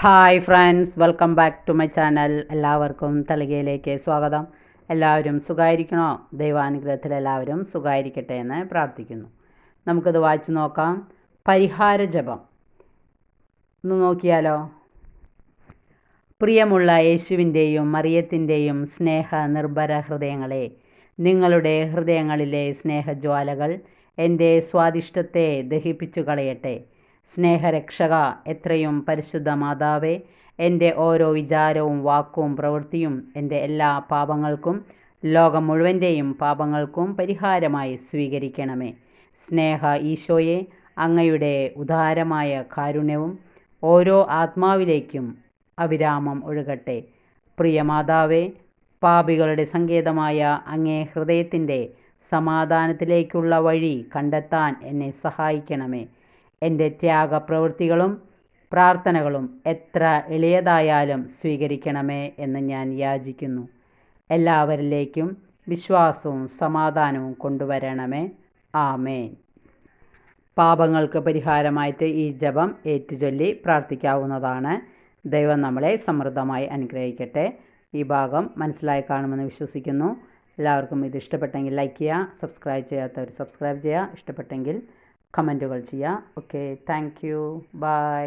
Hi friends welcome back to my channel എല്ലാവർക്കും തളികയിലേക്ക് സ്വാഗതം. എല്ലാവരും സുഖമായിരിക്കണോ ദൈവാനുഗ്രഹത്തിൽ എല്ലാവരും സുഖമായിരിക്കട്ടെ എന്ന് പ്രാർത്ഥിക്കുന്നു. നമുക്കത് വായിച്ചു നോക്കാം. പരിഹാര ജപം. ഒന്ന് നോക്കിയാലോ? പ്രിയമുള്ള യേശുവിന്റെയും മറിയത്തിന്റെയും സ്നേഹ നിർഭര ഹൃദയങ്ങളെ നിങ്ങളുടെ ഹൃദയങ്ങളിലെ സ്നേഹജ്വാലകൾ എന്റെ സ്വാദിഷ്ടത്തെ ദഹിപ്പിച്ചു കളയട്ടെ സ്നേഹരക്ഷക എത്രയും പരിശുദ്ധ മാതാവേ എന്റെ ഓരോ വിചാരവും വാക്കും പ്രവൃത്തിയും എന്റെ എല്ലാ പാപങ്ങൾക്കും ലോകം മുഴുവന്റെയും പാപങ്ങൾക്കും പരിഹാരമായി സ്വീകരിക്കണമേ. സ്നേഹ ഈശോയെ അങ്ങയുടെ ഉദാരമായ കാരുണ്യവും ഓരോ ആത്മാവിലേക്കും അവിരാമം ഒഴുകട്ടെ. പ്രിയ മാതാവേ പാപികളുടെ സങ്കേതമായ അങ്ങേ ഹൃദയത്തിന്റെ സമാധാനത്തിലേക്കുള്ള വഴി കണ്ടെത്താൻ എന്നെ സഹായിക്കണമേ. എന്റെ ത്യാഗപ്രവൃത്തികളും പ്രാർത്ഥനകളും എത്ര എളിയതായാലും സ്വീകരിക്കണമേ എന്ന് ഞാൻ യാചിക്കുന്നു. എല്ലാവരിലേക്കും വിശ്വാസവും സമാധാനവും കൊണ്ടുവരണമേ. ആമേൻ. പാപങ്ങൾക്ക് പരിഹാരമായിട്ട് ഈ ജപം ഏറ്റുചൊല്ലി പ്രാർത്ഥിക്കാവുന്നതാണ്. ദൈവം നമ്മളെ സമൃദ്ധമായി അനുഗ്രഹിക്കട്ടെ. ഈ ഭാഗം മനസ്സിലായി കാണുമെന്ന് വിശ്വസിക്കുന്നു. എല്ലാവർക്കും ഇത് ഇഷ്ടപ്പെട്ടെങ്കിൽ ലൈക്ക് ചെയ്യുക സബ്സ്ക്രൈബ് ചെയ്യാത്തവർ സബ്സ്ക്രൈബ് ചെയ്യുക. ഇഷ്ടപ്പെട്ടെങ്കിൽ കമന്റുകൾ ചെയ്യുക ഓക്കെ താങ്ക് യു ബൈ